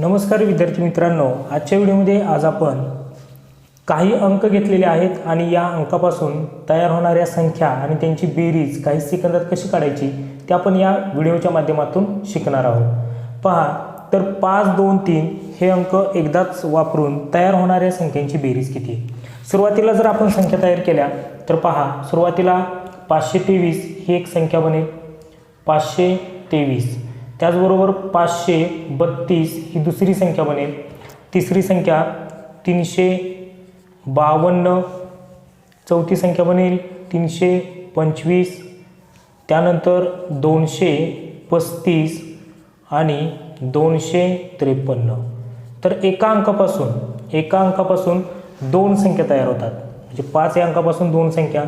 नमस्कार विद्यार्थी मित्रांनो आजच्या व्हिडिओमध्ये आज आपण काही अंक घेतलेले आहेत आणि या अंकापासून तयार होणाऱ्या संख्या आणि त्यांची बेरीज काही सेकंदात कशी काढायची ते आपण या व्हिडिओच्या माध्यमातून शिकणार आहोत. पहा तर पाच दोन तीन हे अंक एकदाच वापरून तयार होणाऱ्या संख्यांची बेरीज किती आहे? सुरुवातीला जर आपण संख्या तयार केल्या तर पहा सुरुवातीला पाचशे तेवीस ही एक संख्या बनेल. पाचशे तेवीस. त्याचबरोबर पाचशे बत्तीस ही दुसरी संख्या बनेल. तिसरी संख्या तीनशे बावन्न चौथी संख्या बनेल. तीनशे पंचवीस त्यानंतर दोनशे पस्तीस आणि दोनशे त्रेपन्न. तर एका अंकापासून एका अंकापासून दोन संख्या तयार होतात. म्हणजे पाच या अंकापासून दोन संख्या.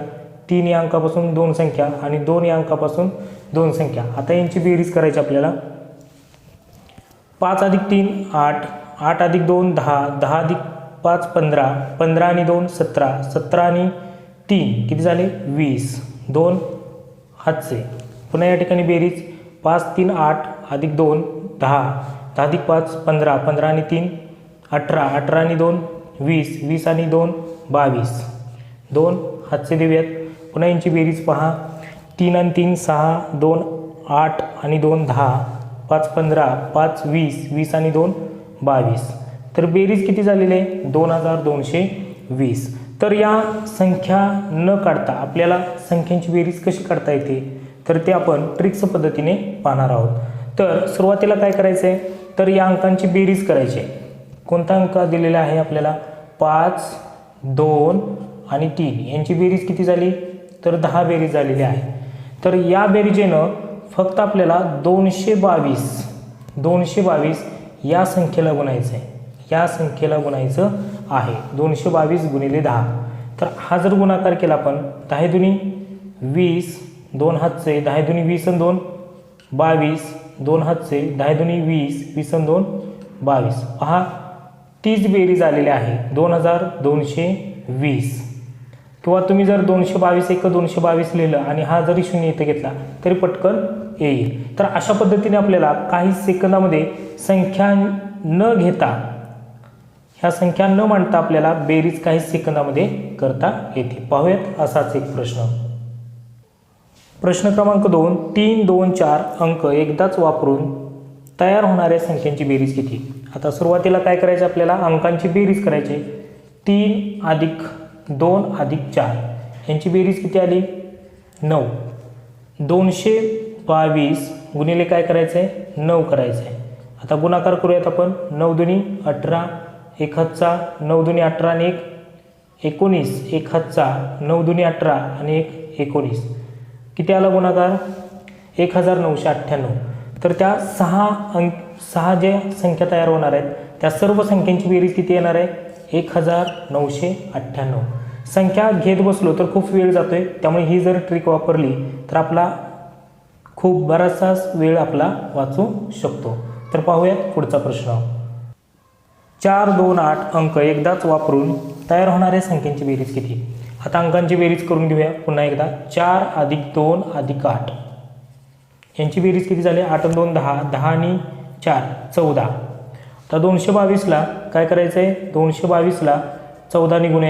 तीन या अंकापासून दोन संख्या आणि दोन या अंकापासून दोन संख्या. आता यांची बेरीज करायची आपल्याला. पाच अधिक तीन आठ. आठ अधिक दोन दहा. दहा अधिक पाच पंधरा. पंधरा आणि दोन सतरा. सतरा आणि तीन. किती झाले? वीस. दोन हातचे. पुन्हा या ठिकाणी बेरीज. पाच तीन आठ अधिक दोन दहा. दहा अधिक पाच पंधरा. पंधरा आणि तीन अठरा. अठरा आणि दोन वीस. वीस आणि दोन बावीस. दोन हातचे देऊयात. पुन्हा यांची बेरीज पहा. तीन आणि तीन सहा दोन आठ आणि दोन दहा. पाच पंधरा. पाच वीस. वीस आणि दोन बावीस. तर बेरीज किती झालेली आहे? दोन हजार दोनशे वीस. तर या संख्या न काढता आपल्याला संख्यांची बेरीज कशी काढता येते? तर ते आपण ट्रिक्स पद्धतीने पाहणार आहोत. तर सुरुवातीला काय करायचं आहे तर या अंकांची बेरीज करायची आहे. कोणता अंक दिलेला आहे आपल्याला? पाच दोन आणि तीन. यांची बेरीज किती झाली? तर दहा बेरीज झालेली आहे. तर या बेरीजेनं फक्त आपल्याला दोनशे बावीस दोनशे बावीस या संख्येला गुणायचं आहे या संख्येला गुणायचं आहे. दोनशे बावीस गुणिले दहा. तर हा जर गुणाकार केला आपण दहा दुनी वीस दोन हातचे दहा दुनी वीस आणि दोन बावीस दोन हातचे दहा दुनी वीस वीस आणि दोन बावीस. पहा तीच बेरीज आलेली आहे. दोन हजार दोनशे वीस. किंवा तुम्ही जर दोनशे बावीस एक दोनशे बावीस लिहिलं आणि हा जरी शून्य इथं घेतला तरी पटकन येईल. तर अशा पद्धतीने आपल्याला काही सेकंदामध्ये संख्या न घेता ह्या संख्या न मांडता आपल्याला बेरीज काही सेकंदामध्ये करता येते. पाहूयात असाच एक प्रश्न. प्रश्न क्रमांक दोन तीन दोन चार अंक एकदाच वापरून तयार होणाऱ्या संख्यांची बेरीज किती? आता सुरुवातीला काय करायचं आपल्याला? अंकांची बेरीज करायची. तीन अधिक दोन अधिक चार. यांची बेरीज किती आली? नऊ. दोनशे बावीस गुणिले काय करायचं आहे नऊ करायचं आहे आता गुणाकार करूयात आपण. नऊ दुनी अठरा एक हातचा नऊ दुनी अठरा आणि एक एकोणीस. एक हातचा नऊ दुनी अठरा आणि एक एकोणीस. किती आला गुणाकार? एक हजार नऊशे अठ्ठ्याण्णव. तर त्या सहा अंक सहा ज्या संख्या तयार होणार आहेत त्या सर्व संख्यांची बेरीज किती येणार आहे? एक हजार नऊशे अठ्ठ्याण्णव. संख्या घेत बसलो तर खूप वेळ जातो आहे त्यामुळे ही जर ट्रिक वापरली तर आपला खूप बराचसा वेळ आपला वाचू शकतो. तर पाहूयात पुढचा प्रश्न. चार दोन आठ अंक एकदाच वापरून तयार होणाऱ्या संख्यांची बेरीज किती? आता अंकांची बेरीज करून घेऊया. पुन्हा एकदा. चार अधिक दोन अधिक आठ. यांची बेरीज किती झाली? आठ आणि दोन दहा. दहा आणि चार चौदा. तर दोनशे बावीसला काय करायचं आहे दोनशे बावीसला चौदा निघून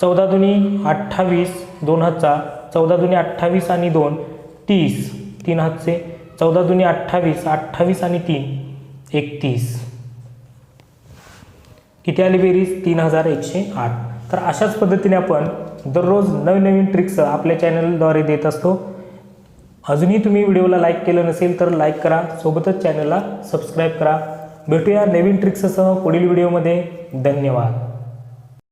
चौदा दुनी अठ्ठावीस दोन हातचा चौदा दुनी अठ्ठावीस आणि दोन तीस. तीन हातचे चौदा दुनी अठ्ठावीस अठ्ठावीस आणि तीन एकतीस. किती आली बेरीज? तीन हजार एकशे आठ. तर अशाच पद्धतीने आपण दररोज नवनवीन ट्रिक्स आपल्या चॅनलद्वारे देत असतो. अजूनही तुम्ही व्हिडिओला लाईक केलं नसेल तर लाईक करा. सोबतच चॅनलला सबस्क्राईब करा. भेटूया नवीन ट्रिक्ससह पुढील व्हिडिओमध्ये. धन्यवाद.